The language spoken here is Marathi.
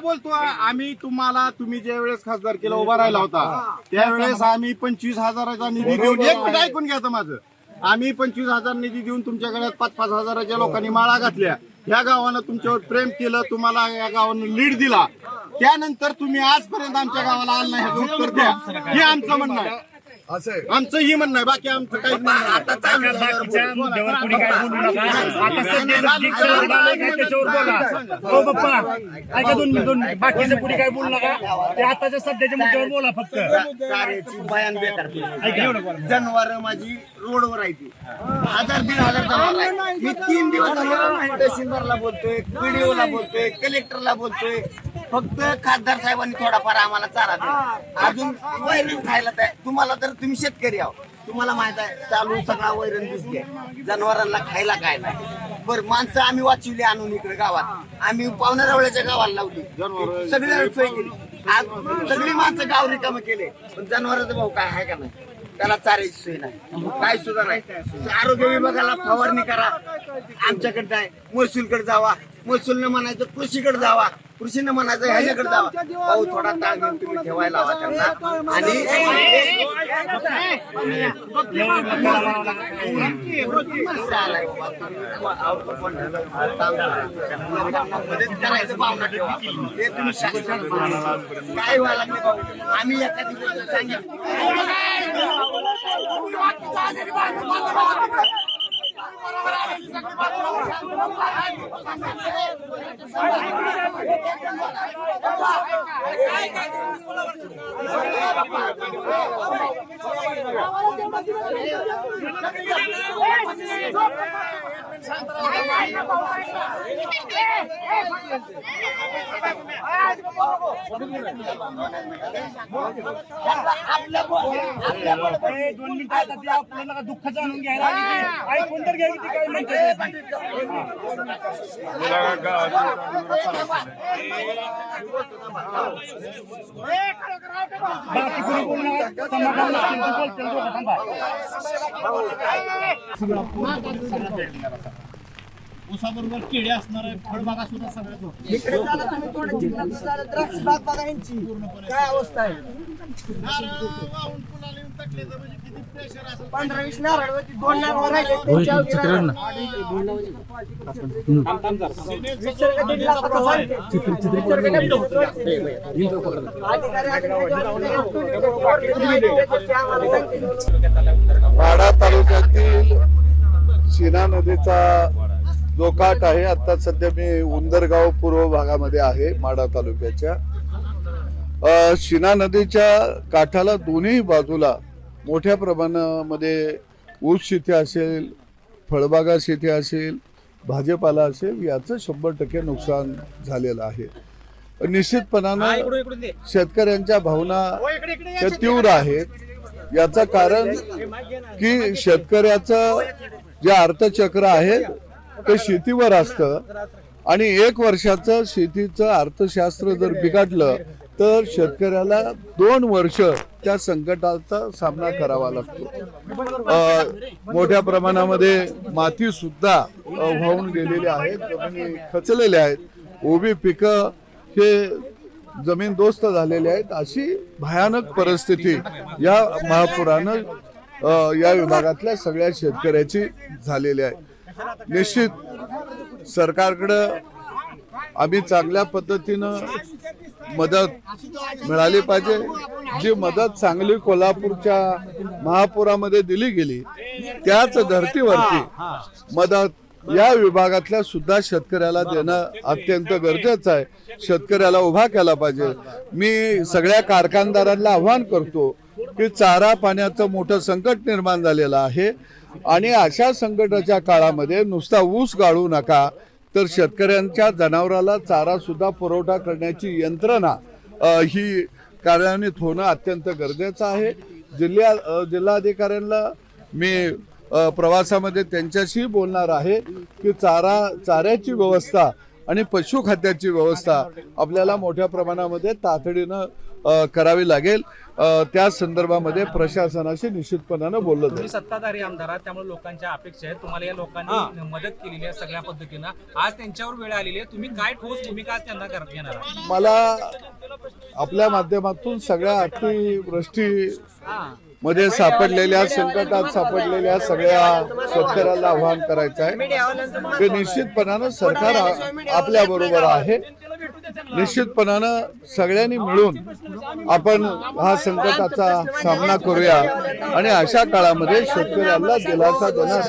बोलतो आम्ही तुम्हाला तुम्ही ज्या वेळेस खासदार केला उभा राहिला होता त्यावेळेस आम्ही पंचवीस हजाराचा निधी देऊन एक मिनिट ऐकून घ्या आता माझं. आम्ही पंचवीस हजार निधी देऊन तुमच्या गळ्यात पाच पाच हजाराच्या लोकांनी माळा घातल्या. ह्या गावानं तुमच्यावर प्रेम केलं तुम्हाला या गावानं लीड दिला. त्यानंतर तुम्ही आजपर्यंत आमच्या गावाला आलं नाही ह्याचं उत्तर द्या. हे आमचं म्हणणं आहे. असं आहे. आमचं ही म्हणणं आहे बाकी आमचं काहीच म्हणणं नाही. आता बाकीच्या मुद्द्यावर कोणी काय बोलू नका. आता सध्या जे क्षण आलंय का त्याच्यावर बोला. हो बाप्पा. ऐका दोन मिनिट दोन मिनिट. बाकीचं कोणी काय बोलू नका. ते आताच्या सध्याच्या मुद्द्यावर बोला फक्त. चाऱ्याची बयान बेकार जनावर माझी रोडवर आहे ती. हजार दीड हजार जनावर आहे. मी तीन दिवस झाले तहसीलदारला बोलतोय बीडीओला बोलतोय कलेक्टरला बोलतोय. फक्त खासदार साहेबांनी थोडाफार आम्हाला चारा दिला. अजून वैरण खायला तयार तुम्हाला तर तुम्ही शेतकरी आहो. तुम्हाला माहीत आहे चालू सगळा वैरण दिसते जनावरांना खायला काय नाही. बरं माणसं आम्ही वाचवली आणून इकडे गावात. आम्ही पावणारवळ्याच्या गावाला लावली. सगळी सोय केली. आज सगळी माणसं गाव रिकामं केले. पण जनावरांचा भाऊ काय आहे का नाही? त्याला चारायची सोय नाही. काय सुद्धा नाही. आरोग्य विभागाला फवारणी करा. आमच्याकडे नाही महसूलकडे जावा. महसूलनं म्हणायचं कृषीकडे जावा. कृषीनं म्हणायचं ह्याच्याकडे जावा भाऊ थोडा ताळ घेऊन तुम्ही ठेवायला हवा त्यांना. आणि करायचं भावना ठेवा हे तुम्ही. काय व्हायला लागले भाऊ आम्ही एखादी गोष्ट सांगितली. आपल्या आपल्या दोन मिनिटं दुःख जाणून घ्यायला आई ते. ऐकून तर घ्या बाकी कोणी बोलू नका समाधान नसतील तर बोलतील दोघं थांबा. उसाबरोबर किडे असणार फळबागा सुद्धा सगळ्यात होते. इकडे झालं तुम्ही थोडं जिल्ह्यात झालं द्राक्ष बाग बघा यांची. काय अवस्था आहे? नारळ होतं. अधिकारी त्याच्याशी आम्हाला सांगते. माढा तालुक्यातील शिना नदीचा जो काठ आहे आता सध्या मी उंदरगाव पूर्व भागामध्ये आहे माढा तालुक्याच्या. शिना नदीच्या काठाला दोन्ही बाजूला मोठ्या प्रमाणामध्ये ऊस शेती असेल फळबागा शेती असेल भाजीपाला असेल याचं शंभर टक्के नुकसान झालेलं आहे. निश्चितपणानं शेतकऱ्यांच्या भावना त्या तीव्र आहेत. याचं कारण की शेतकऱ्याचं जे अर्थचक्र आहे ते शेतीवर असतं. आणि एक वर्षाचं शेतीचं अर्थशास्त्र जर बिघडलं तर शेतकऱ्याला दोन वर्ष त्या संकटाचा सामना करावा लागतो. मोठ्या प्रमाणामध्ये माती सुद्धा वाहून गेलेली आहेत जमिनी खचलेले आहेत. उभी पिकं हे जमीनदोस्त झालेले आहेत. अशी भयानक परिस्थिती या महापुरानं या विभागातल्या सगळ्या शेतकऱ्याची झालेली आहे. निश्चित सरकारकडं आम्ही चांगल्या पद्धतीनं मदत मिळाली पाहिजे. जी मदत सांगली कोल्हापूरच्या महापुरामध्ये दिली गेली त्याच धर्तीवरती मदत या विभागातल्या सुद्धा शेतकऱ्याला देणं अत्यंत गरजेचं आहे. शेतकऱ्याला उभा केला पाहिजे. मी सगळ्या कारखानदारांना आव्हान करतो की चारा पाण्याचं मोठं संकट निर्माण झालेलं आहे. आणि अशा संकटाच्या काळामध्ये नुसता ऊस गाळू नका तर शेतकऱ्यांच्या जनावराला चारा सुद्धा पुरवठा करण्याची यंत्रणा ही कार्यान्वित होणं अत्यंत गरजेचं आहे. जिल्ह्या जिल्हाधिकाऱ्यांना मी प्रवासामध्ये त्यांच्याशी बोलणार आहे की चारा चाऱ्याची व्यवस्था आणि पशुखाद्याची व्यवस्था आपल्याला मोठ्या प्रमाणामध्ये तातडीनं करावी लागेल. त्या संदर्भामध्ये प्रशासनाशी निश्चितपणानं बोललं जाईल. तुम्ही सत्ताधारी आमदार आहात त्यामुळे लोकांच्या अपेक्षा आहेत. तुम्हाला या लोकांनी मदत केलेली आहे सगळ्या पद्धतीनं. आज त्यांच्यावर वेळ आलेली आहे. तुम्ही काय ठोस भूमिका आज त्यांना करत घेणार? मला आपल्या माध्यमातून सगळ्या अतिवृष्टी मध्ये सापडलेल्या संकटात सापडलेल्या सगळ्या शेतकऱ्याला आव्हान करायचं आहे. ते निश्चितपणानं सरकार आपल्या बरोबर आहे. निश्चितपणानं सगळ्यांनी मिळून आपण हा संकटाचा सामना करूया आणि अशा काळामध्ये शेतकऱ्यांना दिलासा देणं